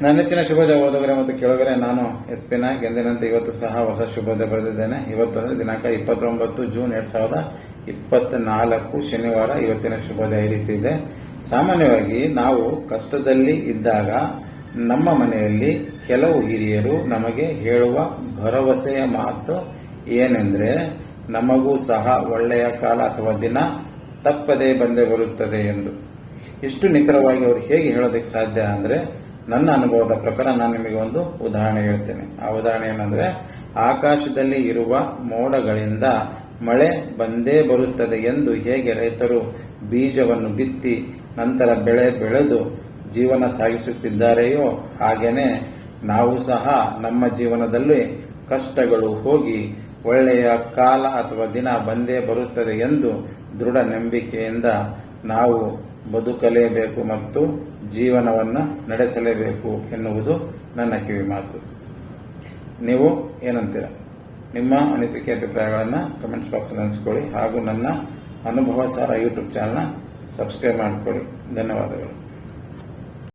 ನನ್ನ ನೆಚ್ಚಿನ ಶುಭೋದಯ ಓದುಗರೆ ಮತ್ತು ಕೇಳುಗರೆ, ನಾನು ಎಸ್ ಪಿ ನಾಯಕ್. ಎಂದಿನಂತೆ ಇವತ್ತು ಸಹ ಹೊಸ ಶುಭೋದಯ ಬರೆದಿದ್ದೇನೆ. ಇವತ್ತು ಅಂದರೆ ದಿನಾಂಕ ಇಪ್ಪತ್ತೊಂಬತ್ತು ಜೂನ್ ಎರಡ್ ಸಾವಿರದ ಇಪ್ಪತ್ನಾಲ್ಕು ಶನಿವಾರ ಇವತ್ತಿನ ಶುಭೋದಯ ಈ ರೀತಿ ಇದೆ. ಸಾಮಾನ್ಯವಾಗಿ ನಾವು ಕಷ್ಟದಲ್ಲಿ ಇದ್ದಾಗ ನಮ್ಮ ಮನೆಯಲ್ಲಿ ಕೆಲವು ಹಿರಿಯರು ನಮಗೆ ಹೇಳುವ ಭರವಸೆಯ ಮಾತು ಏನೆಂದರೆ, ನಮಗೂ ಸಹ ಒಳ್ಳೆಯ ಕಾಲ ಅಥವಾ ದಿನ ತಪ್ಪದೇ ಬಂದೇ ಬರುತ್ತದೆ ಎಂದು. ಇಷ್ಟು ನಿಖರವಾಗಿ ಅವರು ಹೇಗೆ ಹೇಳೋದಕ್ಕೆ ಸಾಧ್ಯ ಅಂದ್ರೆ ನನ್ನ ಅನುಭವದ ಪ್ರಕಾರ ನಾನು ನಿಮಗೆ ಒಂದು ಉದಾಹರಣೆ ಹೇಳ್ತೇನೆ. ಆ ಉದಾಹರಣೆ ಏನಂದ್ರೆ, ಆಕಾಶದಲ್ಲಿ ಇರುವ ಮೋಡಗಳಿಂದ ಮಳೆ ಬಂದೇ ಬರುತ್ತದೆ ಎಂದು ಹೇಗೆ ರೈತರು ಬೀಜವನ್ನು ಬಿತ್ತಿ ನಂತರ ಬೆಳೆ ಬೆಳೆದು ಜೀವನ ಸಾಗಿಸುತ್ತಿದ್ದಾರೆಯೋ ಹಾಗೇನೆ ನಾವು ಸಹ ನಮ್ಮ ಜೀವನದಲ್ಲಿ ಕಷ್ಟಗಳು ಹೋಗಿ ಒಳ್ಳೆಯ ಕಾಲ ಅಥವಾ ದಿನ ಬಂದೇ ಬರುತ್ತದೆ ಎಂದು ದೃಢ ನಂಬಿಕೆಯಿಂದ ನಾವು ಬದುಕಲೇಬೇಕು ಮತ್ತು ಜೀವನವನ್ನು ನಡೆಸಲೇಬೇಕು ಎನ್ನುವುದು ನನ್ನ ಕಿವಿ ಮಾತು. ನೀವು ಏನಂತೀರ? ನಿಮ್ಮ ಅನಿಸಿಕೆ ಅಭಿಪ್ರಾಯಗಳನ್ನು ಕಮೆಂಟ್ಸ್ ಬಾಕ್ಸಲ್ಲಿ ಹಂಚಿಕೊಳ್ಳಿ ಹಾಗೂ ನನ್ನ ಅನುಭವ ಸಾರ ಯೂಟ್ಯೂಬ್ ಚಾನಲ್ನ ಸಬ್ಸ್ಕ್ರೈಬ್ ಮಾಡಿಕೊಳ್ಳಿ. ಧನ್ಯವಾದಗಳು.